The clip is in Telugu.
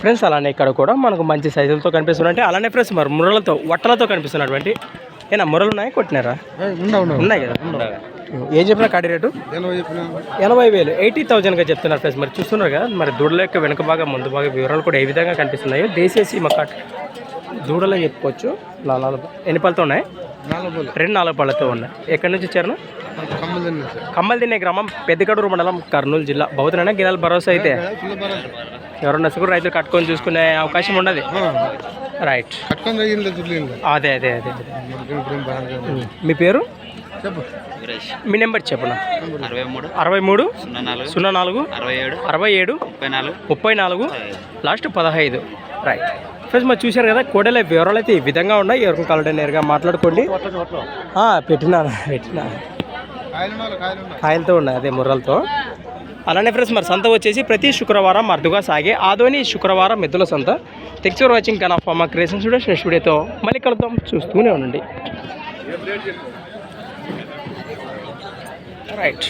ఫ్రెండ్స్ అలానే ఇక్కడ కూడా మనకు మంచి సైజులతో కనిపిస్తున్నాయి. అలానే ఫ్రెండ్స్ మరి మురళతో వట్టలతో కనిపిస్తున్నటువంటి ఏనా మురలు ఉన్నాయి కొట్టినారా? ఉన్నాయి కదా ఏం చెప్పిన కాడి రేటు? ఎనభై వేలు. ఎయిటీ థౌజండ్గా చెప్తున్నారు ఫ్రెండ్స్. మరి చూస్తున్నారు కదా మరి దూడల యొక్క వెనుక భాగం ముందు భాగం వివరాలు కూడా ఏ విధంగా కనిపిస్తున్నాయో. దేశేసి మక్క దూడలో చెప్పుకోవచ్చు. లాలాలు ఎన్ని పళ్ళతో ఉన్నాయి? రెండు నాలుగు పళ్ళతో ఉన్నాయి. ఎక్కడి నుంచి వచ్చారు? కమ్మల్ తినే గ్రామం పెద్దకడూరు మండలం కర్నూలు జిల్లా. బౌద్ధనైనా గినాల భరోసా అయితే. ఎవరన్నా సుగురు రైతులు కట్టుకొని చూసుకునే అవకాశం ఉండదు రైట్. అదే అదే అదే. మీ పేరు? చెప్పు. మీ నెంబర్ చెప్పనా? అరవై మూడు సున్నా నాలుగు సున్నా నాలుగు. అరవై ఏడు. అరవై ఏడు. ముప్పై నాలుగు. ముప్పై నాలుగు. లాస్ట్ పదహైదు. రైట్. ఫ్రెండ్స్ మరి చూశారు కదా కోడెల వివరాలు అయితే ఈ విధంగా ఉన్నాయి. ఎవరికి కావాలంటే నేరుగా మాట్లాడుకోండి. పెట్టినా పెట్టినా. కాయలతో ఉన్నాయి అదే ముర్రలతో. అలానే ఫ్రెండ్స్ మరి సంత వచ్చేసి ప్రతి శుక్రవారం అరుదుగా సాగే ఆదోని శుక్రవారం మెద్దుల సంత. టెక్చర్ వాచింగ్ కన్ ఆఫ్ మా క్రియేషన్ నెక్స్ట్ వీడియోతో మళ్ళీ కలుద్దాం. చూస్తూనే ఉండండి. రైట్